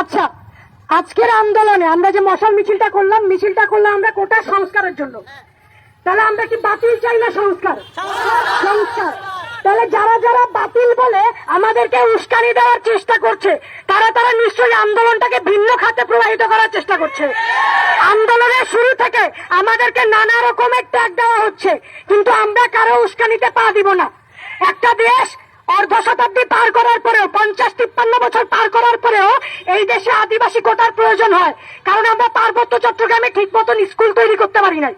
আচ্ছা আজকের আন্দোলনে আমরা যে মশাল মিছিলটা করলাম মিছিলটা করলাম আমরা কোটা সংস্কারের জন্য। তাহলে আমরা কি বাতিল চাই না সংস্কার? সংস্কার। তাহলে যারা যারা বাতিল বলে আমাদেরকে উস্কানি দেওয়ার চেষ্টা করছে, তারা তারা নিশ্চয়ই আন্দোলনটাকে ভিন্ন খাতে প্রবাহিত করার চেষ্টা করছে। আন্দোলনের শুরু থেকে আমাদেরকে নানা রকমের ট্যাগ দেওয়া হচ্ছে, কিন্তু আমরা কারও উস্কানিতে পা দিব না। একটা দেশ অর্ধ শতাব্দী পার করার পরেও, পঞ্চাশ তিপ্পান্ন বছর পার করার পরেও এই দেশে আদিবাসী কোটার প্রয়োজন হয়। কারণ আমরা পার্বত্য চট্টগ্রামে ঠিক মতন স্কুল তৈরি করতে পারি নাই।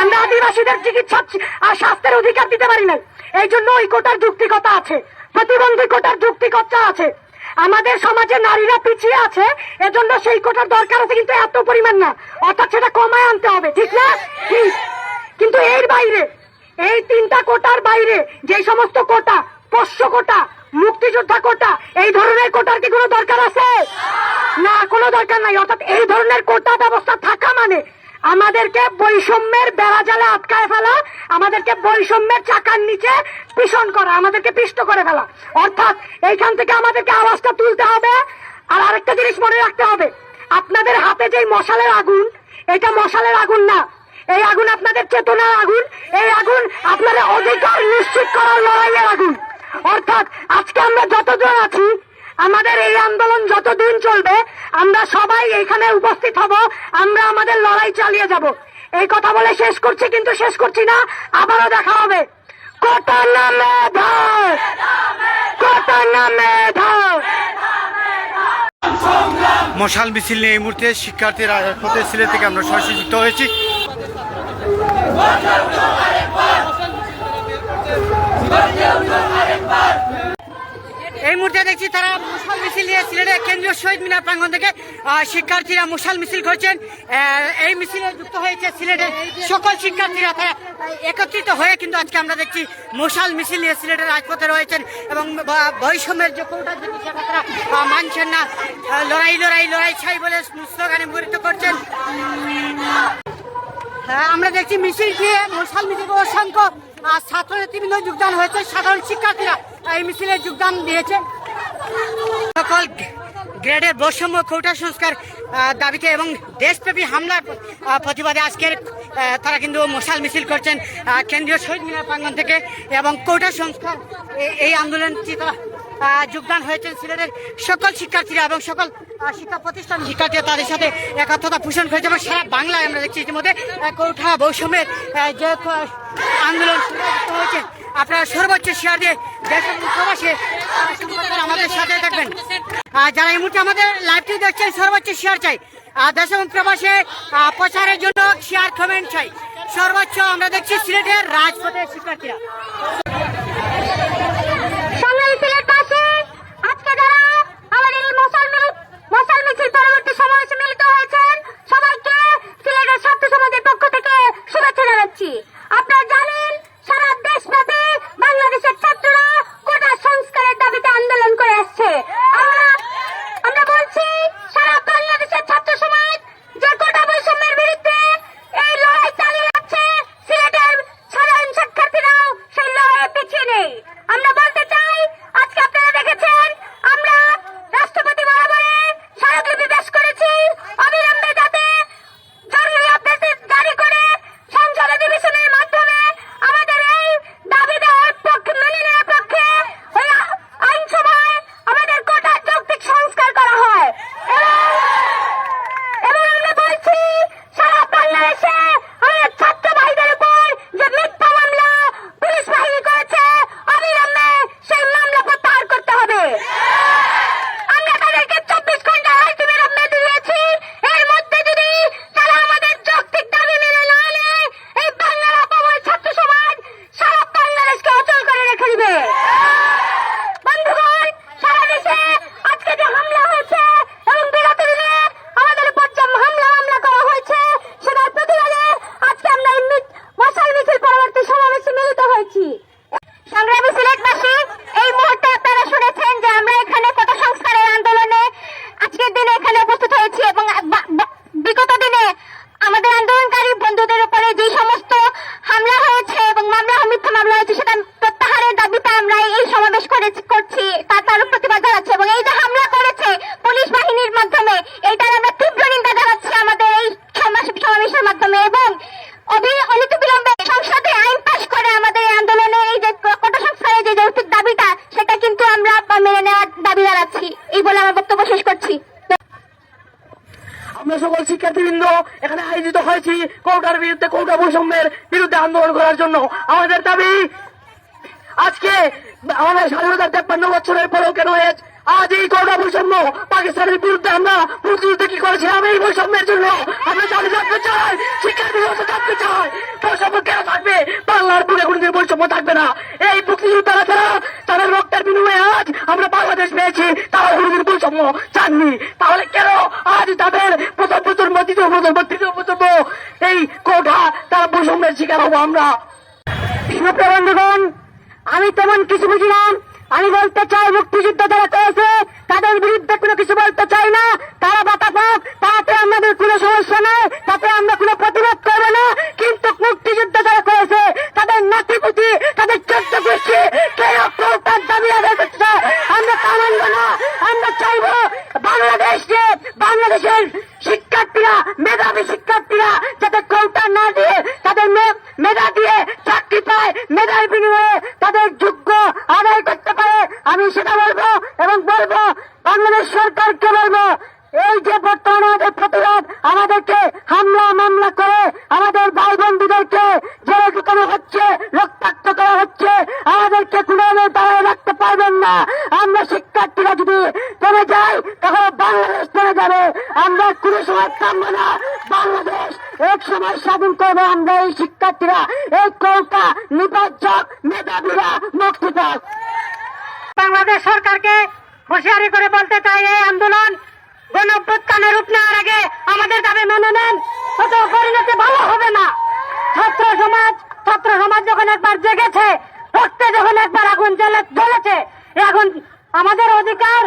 আমরা আদিবাসীদের চিকিৎসা আর স্বাস্থ্যের অধিকার দিতে পারি নাই। এই জন্য ওই কোটার যুক্তিকতা আছে। প্রতিবন্ধী কোটার যুক্তিকতা আছে। আমাদের সমাজে নারীরা পিছিয়ে আছে, এজন্য সেই কোটার দরকার আছে, কিন্তু এত পরিমাণ না। অর্থাৎ সেটা কমায় আনতে হবে, ঠিক না? কিন্তু এর বাইরে, এই তিনটা কোটার বাইরে যে সমস্ত কোটা পোষ্য কোটা মুক্তিযোদ্ধা কোটা, এই ধরনের কোটার কি কোনো দরকার আছে? না, কোনো দরকার নাই। অর্থাৎ এই ধরনের কোটা ব্যবস্থা থাকা মানে আমাদেরকে বৈষম্যের বেড়া জালে আটকায় ফেলা, আমাদেরকে বৈষম্যের চাকার নিচে পিষণ করা, আমাদেরকে পিষ্ট করে ফেলা। অর্থাৎ এইখান থেকে আমাদেরকে আওয়াজটা তুলতে হবে। আর আরেকটা জিনিস মনে রাখতে হবে। আপনাদের হাতে যে মশালের আগুন, এটা মশালের আগুন না। এই আগুন আপনাদের চেতনার আগুন। এই আগুন আপনাদের অধিকার নিশ্চিত করার লড়াইয়ের আমরা আছি আমাদের এই আন্দোলন যতদিন চলবে, আমরা সবাই এখানে উপস্থিত হব, আমরা আমাদের লড়াই চালিয়ে যাব। এই কথা বলে শেষ করছি, কিন্তু শেষ করছি না, আবারও দেখা হবে। কত নামে ধর কত নামে ধর মশাল মিছিল নিয়ে এই মুহূর্তে শিক্ষার্থীরা হতে সিলেট থেকে আমরা সরাসরি যুক্ত হয়েছি। এই মুহূর্তে দেখছি তারা মুসাল মিছিল নিয়ে সিলেটের কেন্দ্রীয় শহীদ মিনার প্রাঙ্গণ থেকে শিক্ষার্থীরা মুসাল মিছিল করছেন। এই মিছিলে যুক্ত হয়েছে সিলেটের সকল শিক্ষার্থীরা। তারা একত্রিত হয়ে কিন্তু আজকে আমরা দেখছি মশাল মিছিল নিয়ে সিলেটের রাজপথে রয়েছেন এবং বৈষম্যের যে কোটা যেটি সেটা তারা মানছেন না। লড়াই লড়াই লড়াই ছাই বলে স্লোগানে মুখরিত করছেন। হ্যাঁ আমরা দেখছি মিছিল দিয়ে মশাল মিছিল অসংখ্য আহ, ছাত্র নেতৃবৃন্দ যোগদান হয়েছে। সাধারণ শিক্ষার্থীরা এই মিছিলে যোগদান দিয়েছে। সকল গ্রেডের বৈষম্য কোটা সংস্কার দাবিতে এবং দেশব্যাপী হামলার প্রতিবাদে আজকের তারা কিন্তু মশাল মিছিল করছেন কেন্দ্রীয় শহীদ মিনার প্রাঙ্গণ থেকে এবং কোটা সংস্কার এই আন্দোলনটি যোগদান হয়েছেন সিলেটের সকল শিক্ষার্থীরা এবং সকল শিক্ষা প্রতিষ্ঠান শিক্ষার্থীরা তাদের সাথে একাত্মতা পোষণ করেছে এবং সারা বাংলায় আমরা দেখছি ইতিমধ্যে কোঠা বৈষম্যের যে আন্দোলন হয়েছে আপনারা সর্বোচ্চ শেয়ার দিয়ে দেশ এবং প্রবাসে আমাদের সাথে থাকবেন। আর যারা এই মুহূর্তে আমাদের লাইভটি দেখছেন, সর্বোচ্চ শেয়ার চাই। আর দেশ এবং প্রবাসে প্রচারের জন্য শেয়ার কমেন্ট চাই। সর্বোচ্চ আমরা দেখছি সিলেটের রাজপথের শিক্ষার্থীরা। নেই। আমরা বলতে চাই আজকে আপনারা দেখেছেন আমরা রাষ্ট্রপতি বরাবরে স্মারকলিপি পেশ করেছি অবিলম্বে যাতে জরুরি অভ্যাসে জারি করে সংসদ অধিবেশনের মাধ্যমে আমাদের এই দাবি দেওয়ার পক্ষে মেনে নেওয়ার পক্ষে ওই আ- আইনসভায় আমাদের কোটা যৌক্তিক সংস্কার করা হয় এবং এবং আমরা বলছি সারা বাংলাদেশে আমাদের ছাত্র ভাইদের উপর যে মিথ্যা মামলা পুলিশ বাহিনী করেছে অবিলম্বে সেই মামলা প্রত্যাহার করতে হবে আমরা তাদেরকে চব্বিশ ঘণ্টা আলটিমেটাম মেয়াদ দিয়েছি এর মধ্যে যদি তারা আমাদের যৌক্তিক দাবি মেনে না নেয় এই বাংলার অপময় ছাত্র সমাজ সারা বাংলাদেশকে অচল করে রেখে দিবে বন্ধুগণ সারা দেশে আজকে যে হামলা হয়েছে এবং বিগত দিনে আমাদের উপর যে হামলা হামলা করা হয়েছে সেটার প্রতিবাদে আজকে আমরা এই মিট- মশাল মিছিল পরবর্তী সমাবেশে মিলিত হয়েছি সংগ্রামী সিলেটবাসী এই মুহূর্তে আপনারা শুনেছেন যে আমরা এখানে কোটা সংস্কারের আন্দোলনে আজকের দিনে এখানে উপস্থিত হয়েছি এবং বা- বা- বিগত দিনে আমাদের আন্দোলনকারী বন্ধুদের উপরে যে সমস্ত হামলা হয়েছে এবং মামলা মিথ্যা মামলা হয়েছে সেটা প্রত্যাহারের দাবিতে আমরা এই সমাবেশ করেছি করছি তার তারও প্রতিবাদ জানাচ্ছি এবং এই যে হামলা করেছে পুলিশ বাহিনীর মাধ্যমে এটার আমরা তীব্র নিন্দা জানাচ্ছি আমাদের এই সমাবেশ- সমাবেশের মাধ্যমে এবং অবি- অনতিবিলম্বে সংসদে আইন পাশ করে আমাদের এই আন্দোলনের এই যে কোটা সংস্কারের যে যৌক্তিক দাবিটা সেটা কিন্তু আমরা মেনে নেওয়ার দাবি জানাচ্ছি এই বলে আমার বক্তব্য শেষ করছি আমরা সকল শিক্ষার্থীবৃন্দ এখানে আয়োজিত হয়েছি কৌটার বিরুদ্ধে কৌটা বৈষম্যের বিরুদ্ধে আন্দোলন করার জন্য। আমাদের দাবি, আজকে আমাদের স্বাধীনতার তেপ্পান্ন বছরের পরেও কেন হয়েছে? আজ এই কৌটা বৈষম্য পাকিস্তানের বিরুদ্ধে আমরা প্রতিযুদ্ধে কি করেছিলাম এই বৈষম্যের জন্য আমরা জানি জানতে চাই শিক্ষার্থীরা জানতে চাই। বৈষম্য কেন থাকবে? বাংলার বুকে কোনদিন বৈষম্য থাকবে না। এই মুক্তিযোদ্ধারা ছাড়া তাদের রক্তের বিনিময়ে আজ আমরা বাংলাদেশ পেয়েছি তারা কোনদিন বৈষম্য চাননি। তাহলে কেন আজ তাদের প্রথম প্রজন্ম, দ্বিতীয় প্রজন্ম, তৃতীয় প্রজন্ম, এই কোঠা তারা বৈষম্যের শিকার হব আমরা? বন্ধুগণ, আমি তেমন কিছু বুঝি না। আমি বলতে চাই মুক্তিযুদ্ধ যারা করেছে, তাদের বিরুদ্ধে কোনো কিছু বলতে চাই না। তারা বাতা পাক তাতে আমাদের কোনো সমস্যা নেই, তাতে আমরা কোনো প্রতিবাদ করব না। কিন্তু মুক্তিযুদ্ধ যারা করেছে, তাদের নাতিপুতি, তাদের চোদ্দ গোষ্ঠী কেন তার দাবি আদায় চায়? আমরা তা মানবো না। আমরা চাইব বাংলাদেশকে বাংলাদেশের শিক্ষার্থীরা, মেধাবী শিক্ষার্থীরা যাতে কৌটা না দিয়ে তাদের মে- মেধা দিয়ে চাকরি পায় মেধার বিনিময়ে তাদের যোগ্য আদায় করতে পারে আমি সেটা বলব এবং বলব বাংলাদেশ সরকারকে বলব এই যে বর্তমানে আমাদের প্রতিবাদ আমাদেরকে হামলা মামলা করে আমাদের ভাই বন্ধুদেরকে জেলে ঢুকানো হচ্ছে রক্তাক্ত করা হচ্ছে, আমাদেরকে কোনোভাবে দাঁড়ায় রাখতে পারবেন না। আমরা শিক্ষার্থীরা যদি থেমে যাই, তাহলে বাংলাদেশ থেমে যাবে। আমরা কোনো সময় থামবো না। বাংলাদেশ এক সময় স্বাধীন করব। আমরা এই শিক্ষার্থীরা, এই কৌটা, নির্বাচক, মেধাবীরা মুক্তি পাক বাংলাদেশ সরকারকে হুঁশিয়ারি করে বলতে চাই, এই আন্দোলন গণঅভ্যুত্থানে রূপ নেওয়ার আগে আমাদের দাবি মেনে নেন। হয়তো পরিণতি ভালো হবে না ছাত্র সমাজ ছাত্র সমাজ যখন একবার জেগেছে, রক্তে যখন একবার আগুন জ্বলে জ্বলেছে, এখন আমাদের অধিকার,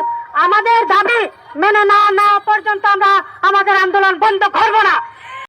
আমাদের দাবি মেনে না না পর্যন্ত আমরা আমাদের আন্দোলন বন্ধ করব না।